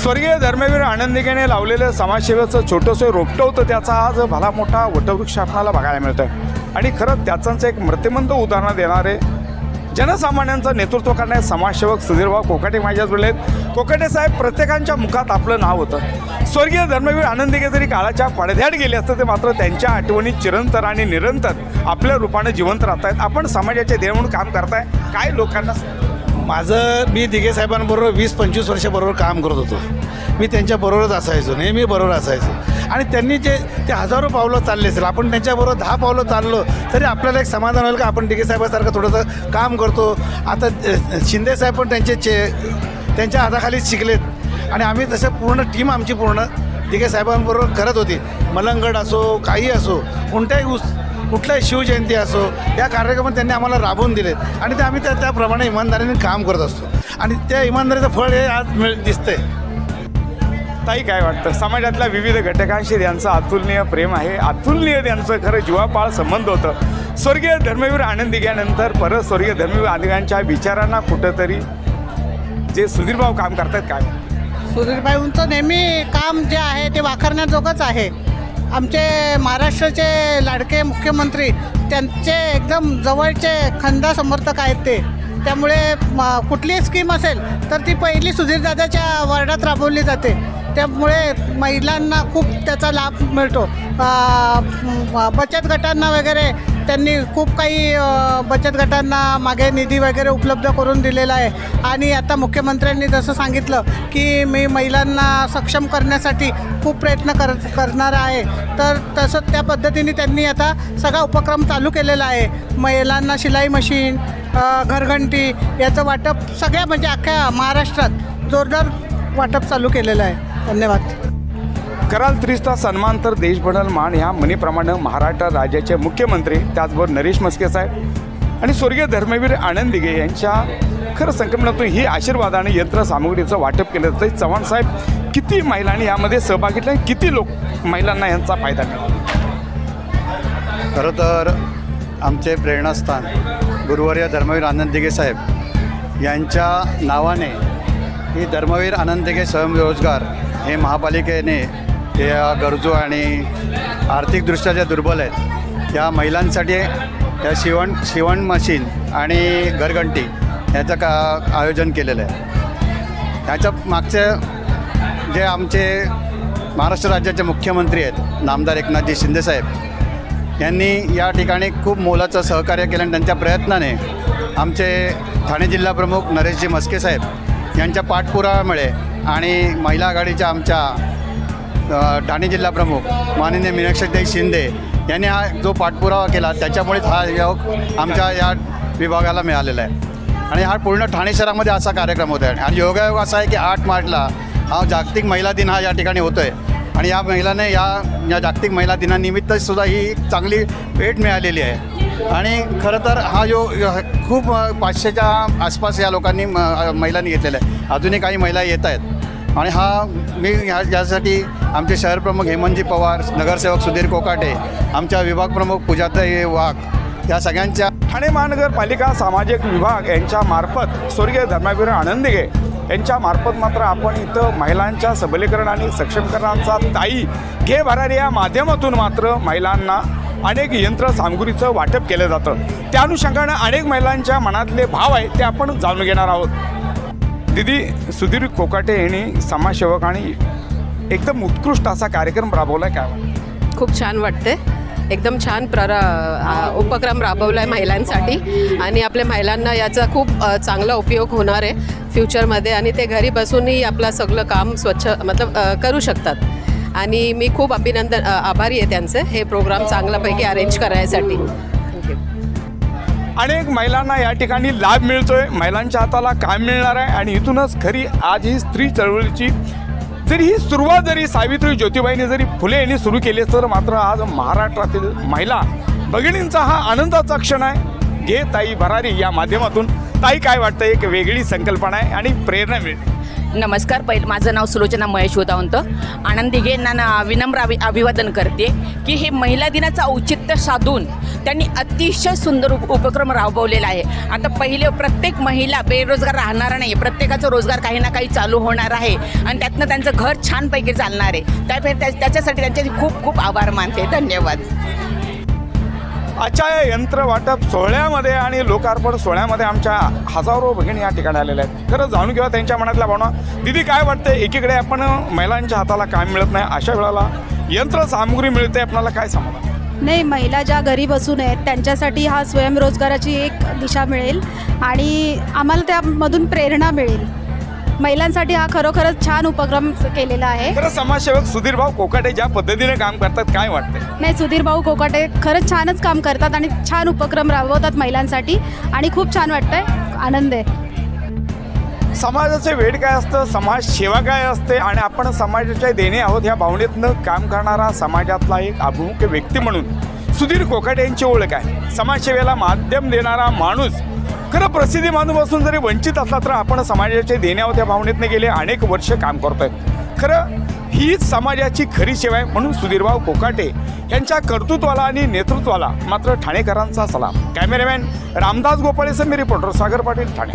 स्वर्गीय धर्मवीर आनंदिकेने लावलेलं समाजसेवेचं छोटंसं रोपटं होतं. त्याचा आज भला मोठा वटवृक्ष आपणाला बघायला मिळतं आणि खरंच त्याचंच एक मृत्युमंत उदाहरण देणारे जनसामान्यांचं नेतृत्व करणारे समाजसेवक सुधीरभाऊ कोकाटे माझ्याच बोललेत कोकाटे साहेब प्रत्येकांच्या मुखात आपलं नाव होतं. स्वर्गीय धर्मवीर आनंदिके जरी काळाच्या पडद्यात गेले असतं ते मात्र त्यांच्या आठवणी चिरंतर आणि निरंतर आपल्या रूपाने जिवंत राहत आहेत आपण समाजाचे देव म्हणून काम करताय. काय लोकांना माझं मी दिघे साहेबांबरोबर वीस पंचवीस वर्षाबरोबर काम करत होतो. मी त्यांच्याबरोबरच असायचो नेहमी बरोबर असायचो. आणि त्यांनी जे ते हजारो पावलं चालले असेल आपण त्यांच्याबरोबर दहा पावलं चाललो तरी आपल्याला एक समाधान होईल का? आपण दिघे साहेबासारखं थोडंसं काम करतो. आता शिंदे साहेब पण त्यांचे चे त्यांच्या हाताखाली शिकलेत. आणि आम्ही तसं पूर्ण टीम आमची पूर्ण दिघे साहेबांबरोबर करत होती. मलंगड असो काही असो कोणत्याही उस कुठल्याही शिवजयंती असो या कार्यक्रमात त्यांनी आम्हाला राबवून दिलेत. आणि ते आम्ही त्या त्याप्रमाणे इमानदारीने काम करत असतो. आणि त्या इमानदारीचं फळ हे आज मिळ दिसतंय. ताई काय वाटतं? समाजातल्या विविध घटकांशी त्यांचं अतुलनीय प्रेम आहे. अतुलनीय त्यांचं खरं जीवापाळ संबंध होतं. स्वर्गीय धर्मवीर आनंदिग्यानंतर परत स्वर्गीय धर्मवीर आनंदिकांच्या विचारांना कुठंतरी जे सुधीरभाव काम करतात काय? सुधीरबाईंचं नेहमी काम जे आहे ते वाखरण्याजोगंच आहे. आमचे महाराष्ट्राचे लाडके मुख्यमंत्री त्यांचे एकदम जवळचे खंदा समर्थक आहेत ते. त्यामुळे कुठलीही स्कीम असेल तर ती पहिली सुधीरदादाच्या वार्डात राबवली जाते. त्यामुळे महिलांना खूप त्याचा लाभ मिळतो. बचत गटांना वगैरे त्यांनी खूप काही बचत गटांना मागे निधी वगैरे उपलब्ध करून दिलेला आहे. आणि आता मुख्यमंत्र्यांनी जसं सांगितलं की मी महिलांना सक्षम करण्यासाठी खूप प्रयत्न कर करणार आहे. तर तसं त्या पद्धतीने त्यांनी आता सगळा उपक्रम चालू केलेला आहे. महिलांना शिलाई मशीन घरघंटी याचं वाटप सगळ्या म्हणजे अख्ख्या महाराष्ट्रात जोरदार वाटप चालू केलेलं आहे. धन्यवाद. कराल त्रिस्ता सन्मान तर देश बनल मान ह्या म्हणीप्रमाणे महाराष्ट्र राज्याचे मुख्यमंत्री त्याचबरोबर नरेश मस्के साहेब आणि स्वर्गीय धर्मवीर आनंद दिघे यांच्या खरं संकल्पनातून ही आशीर्वादाने यंत्रसामुग्रीचं वाटप केलं जातं चव्हाण साहेब किती महिलांनी यामध्ये सहभाग घेतला आणि किती लोक महिलांना यांचा फायदा मिळाला? खरं तर आमचे प्रेरणास्थान गुरुवर्य धर्मवीर आनंद दिघे साहेब यांच्या नावाने ही धर्मवीर आनंद दिघे स्वयंरोजगार हे महापालिकेने या गरजू आणि आर्थिकदृष्ट्या ज्या दुर्बल आहेत या महिलांसाठी या शिवण शिवण मशीन आणि घरघंटी याचं का आयोजन केलेलं आहे. ह्याच्या मागचे जे आमचे महाराष्ट्र राज्याचे मुख्यमंत्री आहेत नामदार एकनाथजी शिंदेसाहेब यांनी या ठिकाणी खूप मोलाचं सहकार्य केलं आणि त्यांच्या प्रयत्नाने आमचे ठाणे जिल्हा प्रमुख नरेशजी मस्के साहेब यांच्या पाठपुराव्यामुळे आणि महिला आघाडीच्या आमच्या ठाणे जिल्हा प्रमुख माननीय मीनाक्षीताई शिंदे यांनी हा जो पाठपुरावा केला त्याच्यामुळेच हा योग आमच्या या विभागाला मिळालेला आहे. आणि हा पूर्ण ठाणे शहरामध्ये असा कार्यक्रम होत आहे आणि योगायोग असा आहे की आठ मार्चला हा जागतिक महिला दिन हा या ठिकाणी होतो आहे आणि या महिलाने या या जागतिक महिला दिनानिमित्त सुद्धा ही एक चांगली भेट मिळालेली आहे. आणि खरं तर हा जो खूप पाचशेच्या आसपास या लोकांनी म, महिलांनी घेतलेला आहे. अजूनही काही महिला येत आहेत. आणि हा मी ह्या यासाठी आमचे शहरप्रमुख हेमंतजी पवार नगरसेवक सुधीर कोकाटे आमच्या विभागप्रमुख पूजाताई वाघ या सगळ्यांच्या ठाणे महानगरपालिका सामाजिक विभाग यांच्या मार्फत स्वर्गीय धर्मावीर आनंदिगे यांच्या मार्फत मात्र आपण इथं महिलांच्या सबलीकरण आणि सक्षमीकरणाचा ताई घे भरारी या माध्यमातून मात्र महिलांना अनेक यंत्र सामग्रीचं वाटप केलं जातं. त्या अनुषंगानं अनेक महिलांच्या मनातले भाव आहेत ते आपण जाणून घेणार आहोत. दिदी सुधीर कोकाटे यांनी समाजसेवक आणि एकदम उत्कृष्ट असा कार्यक्रम राबवला काय? खूप छान वाटते एकदम छान प्र उपक्रम राबवला आहे महिलांसाठी. आणि आपल्या महिलांना याचा खूप चांगला उपयोग होणार आहे फ्युचरमध्ये. आणि ते घरी बसूनही आपलं सगळं काम स्वच्छ मतलब करू शकतात. आणि मी खूप अभिनंदन आभारी आहे त्यांचं. हे प्रोग्राम चांगल्यापैकी अरेंज करायसाठी. अनेक महिलांना या ठिकाणी लाभ मिळतोय. महिलांच्या हाताला काम मिळणार आहे आणि इथूनच खरी आज ही स्त्री चळवळीची जरी ही सुरुवात जरी सावित्री ज्योतिबाईने जरी फुले यांनी सुरू केली तर मात्र आज महाराष्ट्रातील महिला भगिनींचा हा आनंदाचा क्षण आहे. घे ताई भरारी या माध्यमातून. ताई काय वाटतं एक वेगळी संकल्पना आहे आणि प्रेरणा मिळते. नमस्कार पहिलं माझं नाव सुलोचना महेश होतावंत आनंदी दिघे ना विनम्र अभि अभिवादन करते की हे महिला दिनाचं औचित्य साधून त्यांनी अतिशय सुंदर उप उपक्रम राबवलेला आहे. आता पहिले प्रत्येक महिला बेरोजगार राहणार नाही. प्रत्येकाचा रोजगार काही ना काही चालू होणार आहे आणि त्यातनं त्यांचं घर छानपैकी चालणार आहे. त्यापै त्या त्याच्यासाठी त्यांचे खूप खूप आभार मानते. धन्यवाद. आजच्या या यंत्र वाटप सोहळ्यामध्ये आणि लोकार्पण सोहळ्यामध्ये आमच्या हजारो भगिनी या ठिकाणी आलेल्या आहेत. खरं जाणून घेऊया त्यांच्या मनातल्या भावना. दिदी काय वाटतं एकीकडे आपण महिलांच्या हाताला काम मिळत नाही अशा वेळेला यंत्रसामुग्री मिळते आपल्याला काय समाधान? नाही महिला ज्या घरी बसून आहेत त्यांच्यासाठी हा स्वयंरोजगाराची एक दिशा मिळेल आणि आम्हाला त्यामधून प्रेरणा मिळेल. महिलांसाठी हा खरोखरच छान उपक्रम केलेला आहे. खरं समाजसेवक सुधीर भाऊ कोकाटे ज्या पद्धतीने काम करतात काय वाटते नाही सुधीर भाऊ कोकाटे खरंच छानच काम करतात आणि छान उपक्रम राबवतात महिलांसाठी आणि खूप छान वाटतंय. आनंद आहे. समाजाचे वेळ काय असतं समाज सेवा काय असते आणि आपण समाजाच्या देणे आहोत ह्या भावनेतनं काम करणारा समाजातला एक अभिमुख्य व्यक्ती म्हणून सुधीर कोकाटे यांची ओळख आहे. समाजसेवेला माध्यम देणारा माणूस खरं प्रसिद्धी मानूपासून जरी वंचित असला तर आपण समाजाचे देण्यावर त्या भावनेतनं गेले अनेक वर्ष काम करतोय. खरं हीच समाजाची खरी सेवा आहे म्हणून सुधीरभाऊ कोकाटे यांच्या कर्तृत्वाला आणि नेतृत्वाला मात्र ठाणेकरांचा सलाम. कॅमेरामॅन रामदास गोपाळेसह मी रिपोर्टर सागर पाटील ठाणे.